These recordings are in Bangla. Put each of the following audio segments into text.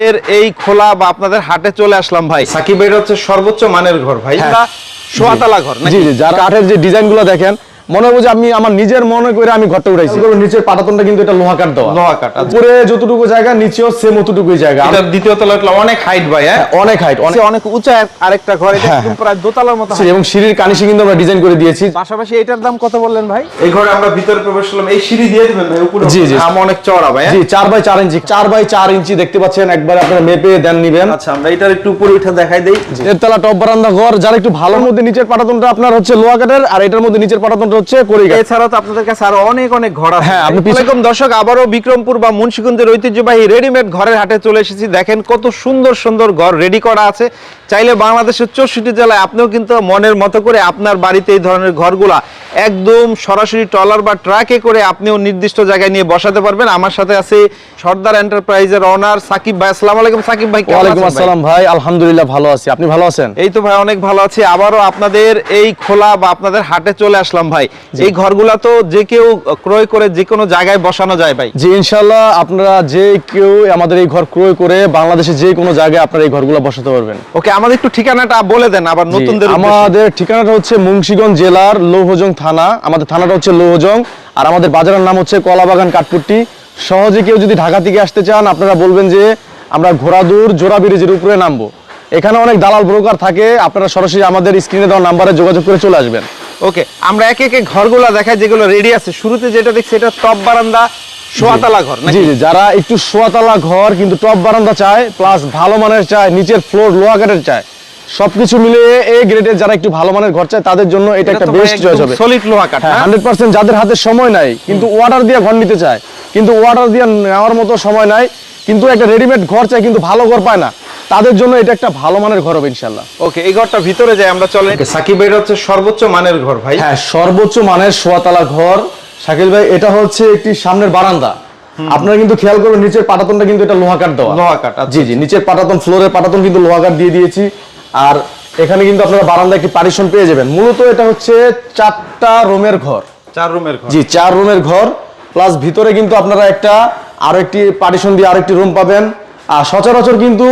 এর এই খোলা বা আপনাদের হাটে চলে আসলাম ভাই সাকিব ভাইয়ের হচ্ছে সর্বোচ্চ মানের ঘর ভাই হ্যাঁ। সোয়াতলা ঘর নাকি? জি জি যারা কাঠের যে ডিজাইনগুলো দেখেন মনে হবে যে আমি আমার নিজের মনে করে আমি ঘরটা উঠাইছি নিচের পাটাতনটা কিন্তু এটা লোহা কাঠ দেওয়া লোহা কাঠ, আচ্ছা। উপরে যতটুকু জায়গা নিচেও সেম অতটুকুই জায়গা এটার দ্বিতীয় তলা অনেক হাইট ভাই হ্যাঁ অনেক হাইট অনেক অনেক উঁচা আরেকটা ঘর এটা হ্যাঁ, হ্যাঁ। প্রায় দোতলার মতো height। এবং সিঁড়ির কানিশি কিন্তু আমরা ডিজাইন করে দিয়েছি পাশাপাশি এটার দাম কত বললেন ভাই এই ঘরে আমরা ভিতরে প্রবেশ করলাম এই সিঁড়ি দিয়ে দিবেন ভাই উপরে জি, জি। আম অনেক চওড়া ভাই হ্যাঁ? জি চার বাই চার ইঞ্চি চার বাই চার ইঞ্চি দেখতে পাচ্ছেন একবার আপনারা মেপে দেন নিবেন আচ্ছা আমরা এটার একটু উপরে উঠে দেখাই দেই এরতলা টপ বারান্দা ঘর যারা একটু ভালো মধ্যে নিচের পাটাতনটা আপনার হচ্ছে লোহা কাঠের আর এটার মধ্যে নিচের পাটাতনটা হচ্ছে করি কাঠ তো আপনাদের কাছে আরও অনেক অনেক ঘর আছে। হ্যাঁ, আপনি পিছনে- দর্শক আবারও বিক্রমপুর বা মুন্সিগঞ্জের ঐতিহ্যবাহী রেডিমেড ঘরের হাটে চলে এসেছি। দেখেন কত সুন্দর সুন্দর ঘর রেডি করা আছে। চাইলে বাংলাদেশের চৌষট্টি জেলায় আপনিও কিন্তু মনের মতো করে আপনার বাড়িতে এই ধরনের ঘরগুলা একদম সরাসরি ট্রলার বা ট্রাকে করে আপনিও নির্দিষ্ট জায়গায় নিয়ে বসাতে পারবেন। আমার সাথে আছে সর্দার এন্টারপ্রাইজের অনার সাকিব ভাই। আসসালামু আলাইকুম সাকিব ভাই কেমন ওয়ালাইকুম আসসালাম ভাই আলহামদুলিল্লাহ ভালো আছি। আপনি ভালো আছেন? এই তো ভাই অনেক ভালো আছি। আবারও আপনাদের এই খোলা বা আপনাদের হাটে চলে আসলাম ভাই। এই ঘরগুলা তো যে কেউ ক্রয় করে যে কোনো জায়গায় বসানো যায় ভাই। জি ইনশাল্লাহ আপনারা যে কেউ আমাদের এই ঘর ক্রয় করে বাংলাদেশে যে কোনো জায়গায় আপনারা এই ঘরগুলো বসাতে পারবেন। ওকে আমাদের একটু ঠিকানাটা বলে দেন আবার নতুনদের আমাদের ঠিকানাটা হচ্ছে মুন্সিগঞ্জ জেলার লৌহজং থানা। আমাদের থানাটা হচ্ছে লৌহজং। আর আমাদের বাজারের নাম হচ্ছে কলাবাগান কাঠপুট্টি। সহজে কেউ যদি ঢাকা থেকে আসতে চান আপনারা বলবেন যে আমরা ঘোড়াদুর জোড়া ব্রিজের উপরে নামবো। এখানে অনেক দালাল ব্রোকার থাকে আপনারা সরাসরি আমাদের স্ক্রিনে দেওয়া নাম্বারে যোগাযোগ করে চলে আসবেন। ওকে আমরা একে একে ঘরগুলা দেখাই যেগুলো রেডি আছে। শুরুতে যেটা দেখছি এটা টপ বারান্দা সোয়াতলা ঘর জি জি যারা একটু সোয়াতলা ঘর কিন্তু টপ বারান্দা চায় প্লাস ভালো মানের চায় নিচের ফ্লোর লোহা কাঠের চায় সবকিছু মিলিয়ে এ গ্রেডের যারা একটু ভালো মানের ঘর চায় তাদের জন্য এটা একটা বেস্ট চয়েস হবে। সলিড লোহা কাঠ হ্যাঁ না? হান্ড্রেড পার্সেন্ট যাদের হাতে সময় নাই কিন্তু অর্ডার দিয়ে ঘর নিতে চায় কিন্তু অর্ডার দিয়ে নেওয়ার মতো সময় নাই কিন্তু একটা রেডিমেড ঘর চায় কিন্তু ভালো ঘর পায় না। তাদের জন্য এটা একটা ভালো মানের ঘর হবে ইনশাল্লাহ ওকে এই ঘরটা ভিতরে যাই আমরা চলে সাকিব ভাইয়ের হচ্ছে সর্বোচ্চ মানের ঘর ভাই। হ্যাঁ সর্বোচ্চ মানের সোয়াতলা ঘর। শাকিল ভাই এটা হচ্ছে একটি সামনের বারান্দা। আপনারা কিন্তু খেয়াল করবেন নিচের পাটাতনটা কিন্তু এটা লোহা কাঠ দেওয়া। লোহা কাঠ, আচ্ছা। জি জি নিচের পাটাতন ফ্লোরের পাটাতন কিন্তু লোহা কাঠ দিয়ে দিয়েছি। আর এখানে কিন্তু আপনারা বারান্দা একটি পারিশন পেয়ে যাবেন। মূলত এটা হচ্ছে চারটা রুমের ঘর। চার রুমের ঘর। জি চার রুমের ঘর। প্লাস ভিতরে কিন্তু আপনারা একটা আরও একটি পার্টিশন দিয়ে আরেকটি রুম পাবেন। আর সচরাচর কিন্তু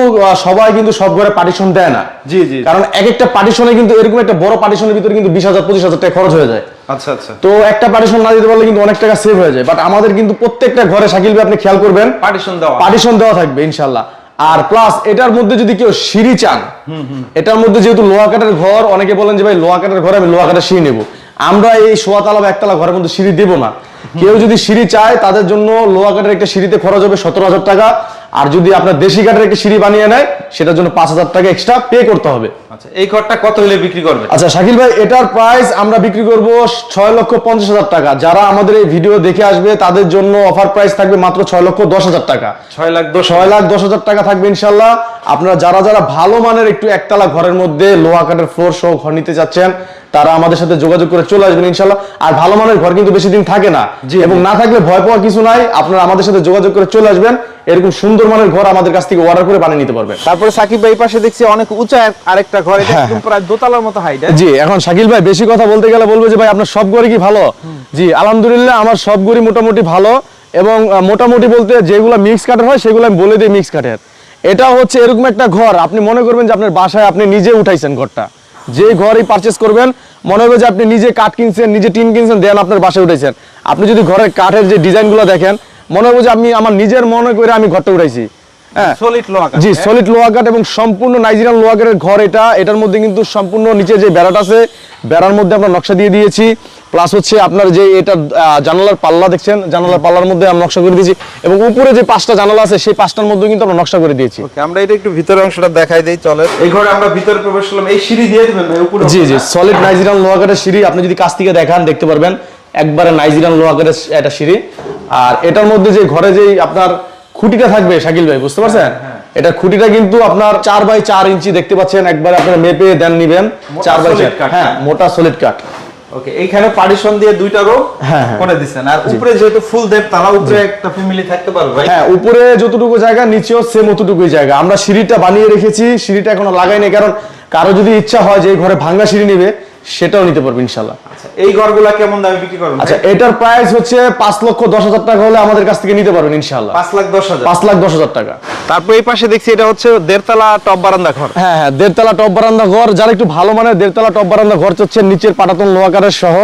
সবাই কিন্তু সব ঘরে পার্টিশন দেয় না। জি, জি। কারণ এক একটা পার্টিশনে কিন্তু এরকম একটা বড় পার্টিশনের ভিতরে কিন্তু বিশ হাজার পঁচিশ হাজার টাকা খরচ হয়ে যায়। আচ্ছা আচ্ছা। তো একটা পার্টিশন না দিতে পারলে কিন্তু অনেক টাকা সেভ হয়ে যায়। বাট আমাদের কিন্তু প্রত্যেকটা ঘরে শাকিল ভাই আপনি খেয়াল করবেন পার্টিশন দেওয়া। পার্টিশন দেওয়া থাকবে ইনশাল্লাহ। আর প্লাস এটার মধ্যে যদি কেউ সিঁড়ি চান এটার মধ্যে যেহেতু লোহা কাঠের ঘর অনেকে বলেন যে ভাই লোহা কাঠের ঘরে আমি লোহা কাঠের সিঁড়ি নেব। আমরা এই সোয়াতলা বা একতলা ঘরের মধ্যে সিঁড়ি দেবো না। কেউ যদি সিঁড়ি চায় তাদের জন্য লোহা কাঠের একটা সিঁড়িতে খরচ হবে সতেরো হাজার টাকা। আর যদি আপনার দেশি কাঠের একটা সিঁড়ি বানিয়ে নেয় সেটার জন্য পাঁচ হাজার টাকা এক্সট্রা পে করতে হবে। আচ্ছা এই ঘরটা কত হলে বিক্রি করবে? আচ্ছা শাকিল ভাই এটার প্রাইস আমরা বিক্রি করব ছয় লক্ষ পঞ্চাশ হাজার টাকা। যারা আমাদের এই ভিডিও দেখে আসবে তাদের জন্য অফার প্রাইস থাকবে মাত্র ছয় লক্ষ দশ হাজার টাকা। ছয় লাখ ছয় লাখ দশ হাজার টাকা থাকবে ইনশাল্লাহ। আপনারা যারা যারা ভালো মানের একটু একতলা ঘরের মধ্যে লোহা কাঠের ফ্লোর সহ ঘর নিতে চাচ্ছেন তারা আমাদের সাথে যোগাযোগ করে চলে আসবেন ইনশাল্লাহ আর ভালো মানের ঘর কিন্তু বেশি দিন থাকে না। এবং না থাকলে ভয় পাওয়ার কিছু নাই। আপনারা আমাদের সাথে যোগাযোগ করে চলে আসবেন। এরকম সুন্দর মানের ঘর আমাদের কাছ থেকে অর্ডার করে বানিয়ে নিতে পারবেন। তারপরে সাকিব ভাই পাশে দেখছি অনেক উঁচা আরেকটা ঘর। এটা হ্যাঁ, একদম প্রায় দোতলার মতো হাইট জি এখন শাকিল ভাই বেশি কথা বলতে গেলে বলব যে ভাই আপনার সব গড়ি কি ভালো? জি আলহামদুলিল্লাহ আমার সব গড়ি মোটামুটি ভালো। এবং মোটামুটি বলতে যেগুলো মিক্স কাঠের হয় সেগুলো আমি বলে দিই মিক্স কাঠের এটা হচ্ছে এরকম একটা ঘর। আপনি মনে করবেন যে আপনার বাসায় আপনি নিজে উঠাইছেন ঘরটা। যে ঘরই পারচেস করবেন মনে হবে যে আপনি নিজে কাঠ কিনছেন নিজে টিন কিনছেন দেন আপনার বাসায় উঠেছেন আপনি যদি ঘরের কাঠের যে ডিজাইনগুলো দেখেন মনে হবে যে আমি আমার নিজের মনে করে আমি ঘরটা উঠাইছি। হ্যাঁ। জি হ্যাঁ? সলিড লোহা কাঠ এবং সম্পূর্ণ নাইজেরিয়ান লোহা কাঠের ঘর এটা এটার মধ্যে কিন্তু সম্পূর্ণ নিচে যে বেড়াটা আছে বেড়ার মধ্যে আমরা নকশা দিয়ে দিয়েছি। প্লাস হচ্ছে আপনার যে এটা জানালার পাল্লা দেখছেন জানালার পাল্লার মধ্যে আমরা নকশা করে দিয়েছি এবং উপরে যে পাঁচটা জানালা আছে সেই পাঁচটার মধ্যে কিন্তু আমরা নকশা করে দিয়েছি। ওকে আমরা এটা একটু ভিতরের অংশটা দেখাই দেই চলে এই ঘরে আমরা ভিতরে প্রবেশ করলাম এই সিঁড়ি দিয়ে দিবেন ভাই উপরে জি জি সলিড নাইজেরিয়ান লোহা কাঠের সিঁড়ি আপনি যদি কাছ থেকে দেখান দেখতে পারবেন একবারে নাইজেরিয়ান লোহা কাঠের একটা সিঁড়ি। আর এটার মধ্যে যে ঘরে যে আপনার খুঁটিটা থাকবে শাকিল ভাই বুঝতে পারছেন? এটা খুঁটিটা কিন্তু আপনার চার বাই চার ইঞ্চি দেখতে পাচ্ছেন একবার আপনারা মেপে দেন নিবেন চার বাই চার। হ্যাঁ মোটা সলিড কাঠ ওকে এইখানে পার্টিশন দিয়ে দুইটা রো হ্যাঁ, হ্যাঁ। করে দিবেন আর উপরে যেহেতু ফুল দেব তারা উপরে একটা ফ্যামিলি থাকতে পারবে ভাই হ্যাঁ উপরে যতটুকু জায়গা নিচেও সেম অতটুকুই জায়গা। আমরা সিঁড়িটা বানিয়ে রেখেছি সিঁড়িটা এখনও লাগাইনি কারণ কারও যদি ইচ্ছা হয় যে এই ঘরে ভাঙ্গা সিঁড়ি নেবে সেটাও নিতে পারবে ইনশাল্লাহ এই ঘরগুলা কেমন দামে বিক্রি করবেন আচ্ছা এটার প্রাইস হচ্ছে পাঁচ লক্ষ দশ হাজার টাকা হলে আমাদের কাছ থেকে নিতে পারবেন ইনশাল্লাহ পাঁচ লাখ দশ হাজার? পাঁচ লাখ দশ হাজার টাকা। তারপর এই পাশে দেখছি এটা হচ্ছে দেড়তলা টপ বারান্দা ঘর। হ্যাঁ হ্যাঁ দেড়তলা টপ বারান্দা ঘর। যারা একটু ভালো মানের দেড়তলা টপ বারান্দা ঘর চাচ্ছেন নিচের পাটাতন লোহাকারের সহ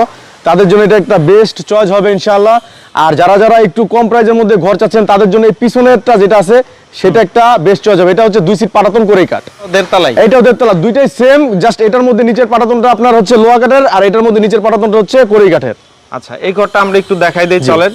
তাদের জন্য এটা একটা বেস্ট চয়েস হবে ইনশাআল্লাহ। আর যারা যারা একটু কম প্রাইজের মধ্যে ঘর চাচ্ছেন তাদের জন্য এই পিছনেরটা যেটা আছে সেটা একটা বেস্ট চয়েস হবে। এটা হচ্ছে দুই সিট পাটাতন করেই কাট। দেড়তলাই এটাও দেড়তলা দুইটাই সেম জাস্ট এটার মধ্যে নিচের পাটাতনটা আপনার হচ্ছে লোহা কাঠের আর এটার মধ্যে নিচের পাটাতনটা হচ্ছে করেই কাঠের। আচ্ছা এই ঘরটা আমরা একটু দেখাই দিই চলেন।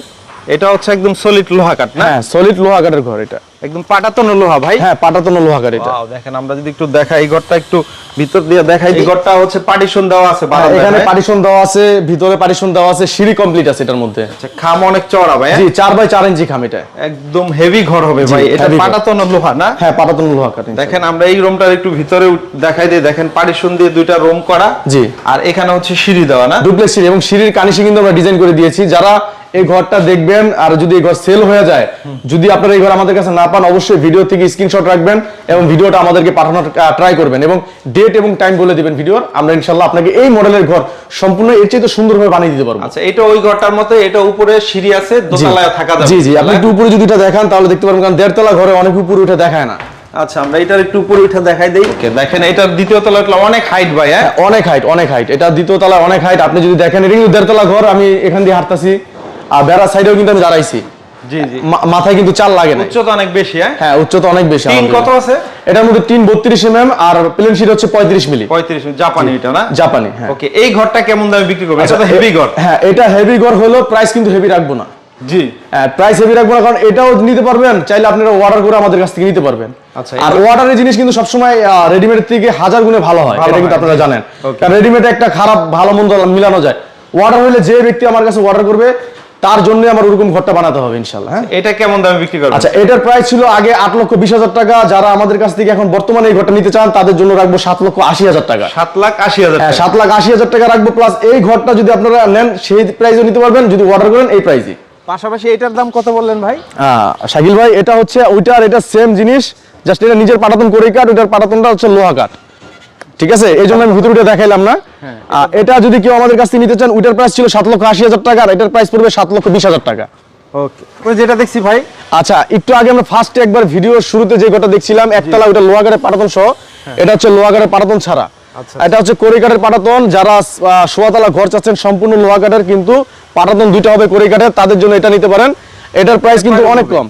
এটা হচ্ছে একদম সলিড লোহা কাঠ না? হ্যাঁ সলিড লোহা কাঠের ঘর এটা। একদম পাটাতন লোহা ভাই? হ্যাঁ পাটাতন লোহা কাঠ এটা। দেখেন আমরা যদি একটু দেখাই এই ঘরটা একটু ভিতর দিয়ে দেখাই এই ঘরটা হচ্ছে পার্টিশন দেওয়া আছে হ্যাঁ, বারান্দায়, এখানে হ্যাঁ? পার্টিশন দেওয়া আছে ভিতরে পার্টিশন দেওয়া আছে সিঁড়ি কমপ্লিট আছে এটার মধ্যে। আচ্ছা, খাম অনেক চওড়া ভাই হ্যাঁ? জি চার বাই চার ইঞ্চি খাম এটা। একদম হেভি ঘর হবে ভাই এটা পাটাতন লোহা না? হ্যাঁ পাটাতন লোহা কাঠ দেখেন আমরা এই রুমটার একটু ভিতরে দেখাই দিই দেখেন পার্টিশন দিয়ে দুইটা রুম করা। জি। আর এখানে হচ্ছে সিঁড়ি দেওয়া না? ডুপ্লেক্স সিঁড়ি এবং সিঁড়ির কানিশে কিন্তু আমরা ডিজাইন করে দিয়েছি। যারা এই ঘরটা দেখবেন আর যদি এই ঘর সেল হয়ে যায় যদি আপনারা এই ঘর আমাদের কাছে না পান অবশ্যই ভিডিও থেকে স্ক্রিনশট রাখবেন এবং ভিডিওটা আমাদেরকে পাঠানোর ট্রাই করবেন এবং ডেট এবং টাইম বলে দিবেন ভিডিওর আমরা ইনশাল্লাহ আপনাকে এই মডেলের ঘর সম্পূর্ণ এর চেয়ে তো সুন্দরভাবে বানিয়ে দিতে পারব। আচ্ছা এটা ওই ঘরটার মতো এটা উপরে সিঁড়ি আছে দোতলায় থাকা যাবে। জি জি আপনি একটু উপরে যদি এটা দেখান তাহলে দেখতে পারবেন কারণ দেড়তলা ঘরে অনেক উপরে উঠে দেখায় না। আচ্ছা আমরা এটার একটু উপরে উঠে দেখাই দেই। ওকে দেখেন এটার দ্বিতীয় তলা অনেক হাইট ভাই হ্যাঁ? অনেক হাইট অনেক হাইট এটা দ্বিতীয় তলায় অনেক হাইট আপনি যদি দেখেন এটা কিন্তু দেড়তলা ঘর আমি এখান দিয়ে হাঁটতাছি। আর বেড়া সাইডেও কিন্তু আমি দাঁড়াইছি। মাথায় কিন্তু চাল লাগে না উচ্চতা অনেক বেশি হ্যাঁ? হ্যাঁ উচ্চতা অনেক বেশি টিন কত আছে? এটার মধ্যে tin M R plain sheet হচ্ছে পঁয়ত্রিশ মিলি পঁয়ত্রিশ জাপানি এটা না? জাপানি হ্যাঁ। ওকে এই ঘরটা কেমন দামে বিক্রি করবে এটা তো হেভি ঘর। হ্যাঁ এটা হেভি ঘর হলো প্রাইস কিন্তু হেভি রাখব না। জি। হ্যাঁ প্রাইস হেভি রাখব না কারণ এটাও নিতে পারবেন চাইলে আপনারা অর্ডার করে আমাদের কাছ থেকে নিতে পারবেন। আচ্ছা, আর অর্ডারের জিনিস কিন্তু সবসময় রেডিমেড থেকে হাজার গুণে ভালো হয় ভালো এটা কিন্তু আপনারা জানেন। কারণ রেডিমেড একটা খারাপ ভালো মন্দ মিলানো যায়। অর্ডার হলে যে ব্যক্তি আমার কাছে অর্ডার করবে তার জন্য আমার ওরকম ঘরটা বানাতে হবে ইনশাল্লাহ হ্যাঁ? এটা কেমন দামে বিক্রি করবে আচ্ছা এটার প্রাইস ছিল আগে আট লক্ষ বিশ হাজার টাকা যারা আমাদের কাছ থেকে এখন বর্তমানে এই ঘরটা নিতে চান তাদের জন্য রাখব সাত লক্ষ আশি হাজার টাকা। সাত লাখ আশি হাজার হ্যাঁ টাকা। সাত লাখ আশি হাজার টাকা রাখব প্লাস এই ঘরটা যদি আপনারা নেন সেই প্রাইসও নিতে পারবেন যদি অর্ডার করেন এই প্রাইসই পাশাপাশি এটার দাম কত বললেন ভাই? শাকিল ভাই এটা হচ্ছে ওইটা আর এটা সেম জিনিস জাস্ট এটা নিজের পাটাতন করে কাঠ ওইটার পাটাতনটা হচ্ছে লোহা কাঠ ঠিক আছে? এই জন্য আমি উঠে দেখাইলাম না। এটা যদি কেউ আমাদের কাছ থেকে নিতে চান ওইটার প্রাইস ছিল সাত লক্ষ আশি হাজার টাকা আর এটার প্রাইস পড়বে সাত লক্ষ বিশ হাজার টাকা। ওকে যেটা দেখছি ভাই। আচ্ছা একটু আগে আমরা ফার্স্টে একবার ভিডিও শুরুতে যে দেখছিলাম একতলা ওটা লোহাগারের পাটাতন সহ এটা হচ্ছে লোহাগারের পাটাতন ছাড়া। আচ্ছা। এটা হচ্ছে করিকাঠের পাটাতন যারা সোয়াতলা ঘর চাচ্ছেন সম্পূর্ণ লোহাগারের কিন্তু পাটাতন দুইটা হবে করিকাঠের তাদের জন্য এটা নিতে পারেন। এটার প্রাইস কিন্তু অনেক কম?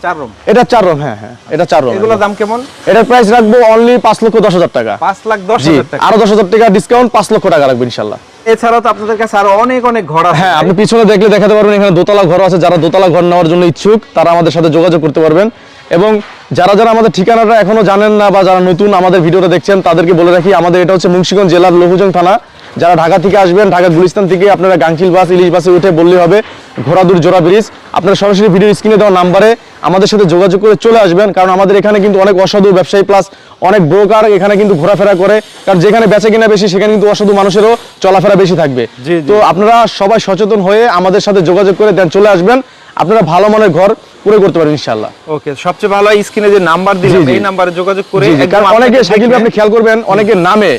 এটা চার রুম হ্যাঁ হ্যাঁ এটা চার রুম এগুলোর দাম কেমন? এটার প্রাইস রাখব অনলি পাঁচ লক্ষ দশ হাজার টাকা। পাঁচ লাখ দশ হাজার টাকা। আরও দশ হাজার টাকা ডিসকাউন্ট পাঁচ লক্ষ টাকা রাখব ইনশাল্লাহ। এছাড়াও তো আপনাদের কাছে আরও অনেক অনেক ঘর আছে। হ্যাঁ আপনি পিছনে দেখলে দেখাতে পারবেন এখানে দোতলা ঘর আছে। যারা দোতলা ঘর নেওয়ার জন্য ইচ্ছুক তারা আমাদের সাথে যোগাযোগ করতে পারবেন। এবং যারা যারা আমাদের ঠিকানাটা এখনও জানেন না বা যারা নতুন আমাদের ভিডিওটা দেখছেন তাদেরকে বলে রাখি আমাদের এটা হচ্ছে মুন্সিগঞ্জ জেলার লহুজং থানা। যারা ঢাকা থেকে আসবেন ঢাকা গুলিস্তান থেকে আপনারা গাংচিল বাস ইলিশ বাসে উঠে বললে হবে ঘোড়াদুর জোড়া ব্রিজ। আপনারা সরাসরি ভিডিও স্ক্রিনে দেওয়া নাম্বারে আমাদের সাথে যোগাযোগ করে চলে আসবেন কারণ আমাদের এখানে কিন্তু অনেক অসাধু ব্যবসায়ী প্লাস অনেক ব্রোকার এখানে কিন্তু ঘোরাফেরা করে। কারণ যেখানে বেচা কিনা বেশি সেখানে কিন্তু অসাধু মানুষেরও চলাফেরা বেশি থাকবে। তো আপনারা সবাই সচেতন হয়ে আমাদের সাথে যোগাযোগ করে দেন চলে আসবেন। আপনারা ভালো মানের ঘর পুরো করতে পারেন ইনশাল্লাহ ওকে সবচেয়ে ভালো স্ক্রিনে যে নাম্বার জি। এই নাম্বারে যোগাযোগ করে একদম অনেকে আপনি খেয়াল করবেন অনেকে নামে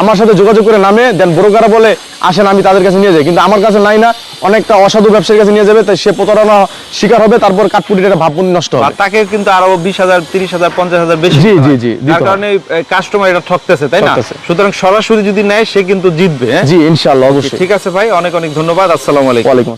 আমার সাথে যোগাযোগ করে নামে দেন ব্রোকাররা বলে আসেন আমি তাদের কাছে নিয়ে যাই। কিন্তু আমার কাছে নাই না অনেকটা অসাধু ব্যবসায়ীর কাছে নিয়ে যাবে তাই সে প্রতারণা শিকার হবে তারপর কাঠপুটিটা ভাবপুনি নষ্ট হবে। তাকে কিন্তু আরও বিশ হাজার তিরিশ হাজার পঞ্চাশ হাজার বেশি জি, জি, জি, যার কারণে কাস্টমার এটা ঠকতেছে তাই না? সুতরাং সরাসরি যদি নেয় সে কিন্তু জিতবে হ্যাঁ? জি ইনশাল্লাহ অবশ্যই। ঠিক আছে ভাই অনেক অনেক ধন্যবাদ আসসালামু আলাইকুম।